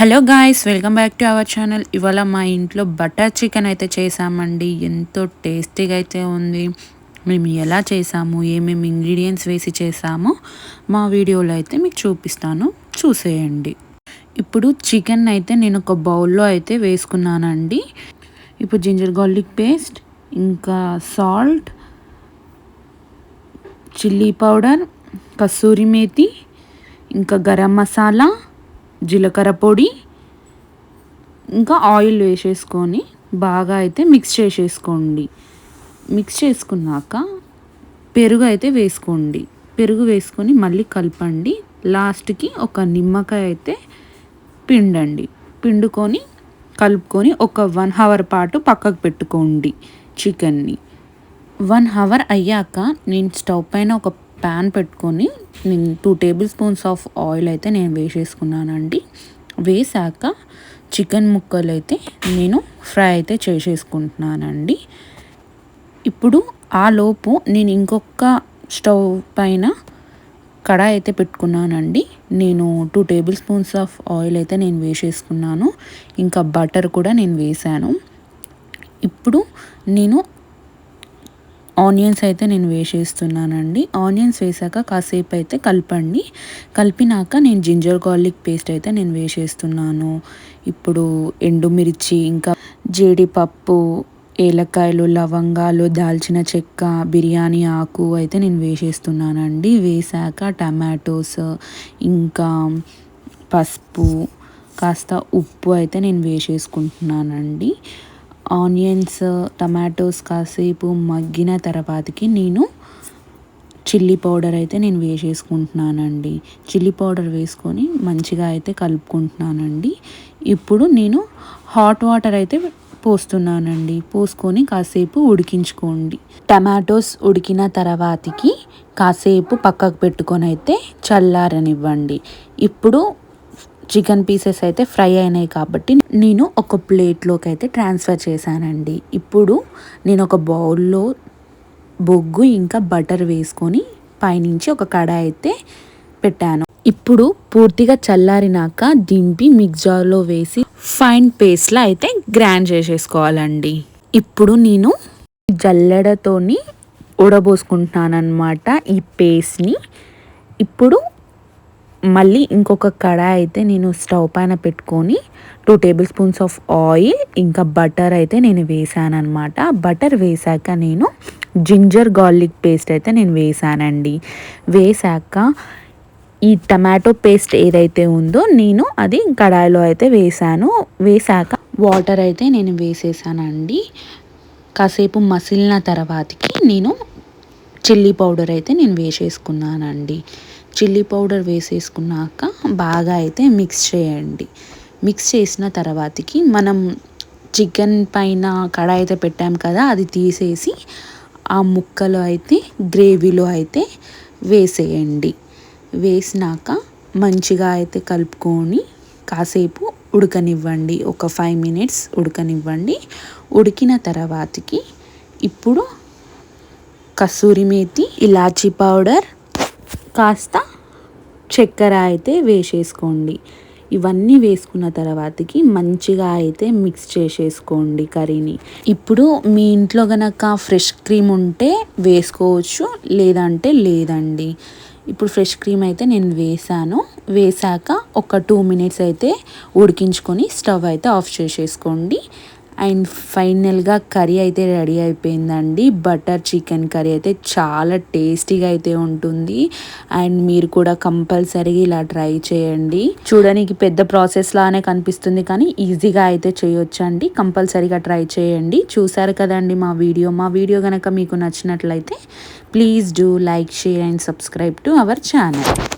Hello guys welcome back to our channel. ఇవాళ మా ఇంట్లో బటర్ చికెన్ అయితే చేసామండి. ఎంతో టేస్టీగా అయితే ఉంది. మేము ఎలా చేసాము ఏమేమి ఇంగ్రీడియంట్స్ వేసి చేసామో మా వీడియోలో అయితే మీకు చూపిస్తాను. చూసేయండి. ఇప్పుడు చికెన్ అయితే నేను ఒక బౌల్లో అయితే వేసుకున్నానండి. ఇప్పుడు జింజర్ గార్లిక్ పేస్ట్ ఇంకా salt chilli powder kasuri methi ఇంకా గరం మసాలా జీలకర్ర పొడి ఇంకా ఆయిల్ వేసేసుకొని బాగా అయితే మిక్స్ చేసేసుకోండి. మిక్స్ చేసుకున్నాక పెరుగు అయితే వేసుకోండి. పెరుగు వేసుకొని మళ్ళీ కలపండి. లాస్ట్కి ఒక నిమ్మకాయ అయితే పిండండి. పిండుకొని కలుపుకొని ఒక వన్ అవర్ పాటు పక్కకు పెట్టుకోండి చికెన్ని. వన్ అవర్ అయ్యాక నేను స్టవ్ పైన ఒక ప్యాన్ పెట్టుకొని నేను two tablespoons of oil అయితే నేను వేసేసుకున్నానండి. వేసాక చికెన్ ముక్కలు అయితే నేను ఫ్రై అయితే చేసేసుకుంటున్నానండి. ఇప్పుడు ఆ లోపు నేను ఇంకొక స్టవ్ పైన కడాయి అయితే పెట్టుకున్నానండి. నేను two tablespoons of oil అయితే నేను వేసేసుకున్నాను. ఇంకా బటర్ కూడా నేను వేసాను. ఇప్పుడు నేను ఆనియన్స్ అయితే నేను వేసేస్తున్నానండి. ఆనియన్స్ వేసాక కాసేపు అయితే కలపండి. కలిపినాక నేను జింజర్ గార్లిక్ పేస్ట్ అయితే నేను వేసేస్తున్నాను. ఇప్పుడు ఎండుమిర్చి ఇంకా జీడిపప్పు ఏలకాయలు లవంగాలు దాల్చిన చెక్క బిర్యానీ ఆకు అయితే నేను వేసేస్తున్నానండి. వేసాక టమాటోస్ ఇంకా పసుపు కాస్త ఉప్పు అయితే నేను వేసేసుకుంటున్నానండి. ఆనియన్స్ టమాటోస్ కాసేపు మగ్గిన తర్వాతకి నేను చిల్లీ పౌడర్ అయితే నేను వేసేసుకుంటున్నానండి. చిల్లీ పౌడర్ వేసుకొని మంచిగా అయితే కలుపుకుంటున్నానండి. ఇప్పుడు నేను హాట్ వాటర్ అయితే పోస్తున్నానండి. పోసుకొని కాసేపు ఉడికించుకోండి. టమాటోస్ ఉడికిన తర్వాతకి కాసేపు పక్కకు పెట్టుకొని అయితే చల్లారనివ్వండి. ఇప్పుడు చికెన్ పీసెస్ అయితే ఫ్రై అయినాయి కాబట్టి నేను ఒక ప్లేట్లోకి అయితే ట్రాన్స్ఫర్ చేశానండి. ఇప్పుడు నేను ఒక బౌల్లో బొగ్గు ఇంకా బటర్ వేసుకొని పైనుంచి ఒక కడాయి అయితే పెట్టాను. ఇప్పుడు పూర్తిగా చల్లారినాక దింపి మిక్సర్లో వేసి ఫైన్ పేస్ట్లా అయితే గ్రైండ్ చేసేసుకోవాలండి. ఇప్పుడు నేను జల్లెడతోని ఉడబోసుకుంటున్నాను అనమాట ఈ పేస్ట్ని. ఇప్పుడు మళ్ళీ ఇంకొక కడాయి అయితే నేను స్టవ్ పైన పెట్టుకొని two tablespoons of oil ఇంకా బటర్ అయితే నేను వేసాను అనమాట బటర్ వేసాక నేను జింజర్ గార్లిక్ పేస్ట్ అయితే నేను వేసానండి. వేసాక ఈ టమాటో పేస్ట్ ఏదైతే ఉందో నేను అది కడాయిలో అయితే వేసాను. వేసాక వాటర్ అయితే నేను వేసేసానండి. కాసేపు మసిలిన తర్వాతకి నేను చిల్లీ పౌడర్ అయితే నేను వేసేసుకున్నానండి. చిల్లీ పౌడర్ వేసేసుకున్నాక బాగా అయితే మిక్స్ చేయండి. మిక్స్ చేసిన తర్వాతకి మనం చికెన్ పైన కడాయి అయితే పెట్టాం కదా అది తీసేసి ఆ ముక్కలు అయితే గ్రేవీలో అయితే వేసేయండి. వేసినాక మంచిగా అయితే కలుపుకొని కాసేపు ఉడకనివ్వండి. ఒక ఫైవ్ మినిట్స్ ఉడకనివ్వండి. ఉడికిన తర్వాతకి ఇప్పుడు కస్తూరి మేతి ఇలాచీ పౌడర్ కాస్త చక్కెర అయితే వేసేసుకోండి. ఇవన్నీ వేసుకున్న తర్వాతకి మంచిగా అయితే మిక్స్ చేసేసుకోండి కర్రీని. ఇప్పుడు మీ ఇంట్లో కనుక ఫ్రెష్ క్రీమ్ ఉంటే వేసుకోవచ్చు లేదంటే లేదండి. ఇప్పుడు ఫ్రెష్ క్రీమ్ అయితే నేను వేసాను. వేసాక ఒక టూ మినిట్స్ అయితే ఉడికించుకొని స్టవ్ అయితే ఆఫ్ చేసేసుకోండి. అండ్ ఫైనల్గా కర్రీ అయితే రెడీ అయిపోయిందండి. బటర్ చికెన్ కర్రీ అయితే చాలా టేస్టీగా అయితే ఉంటుంది. అండ్ మీరు కూడా కంపల్సరీగా ఇలా ట్రై చేయండి. చూడడానికి పెద్ద ప్రాసెస్ లానే కనిపిస్తుంది కానీ ఈజీగా అయితే చేయొచ్చు అండి కంపల్సరీగా ట్రై చేయండి. చూసారు కదండి మా వీడియో. మా వీడియో కనుక మీకు నచ్చినట్లయితే please do like share and subscribe to our channel.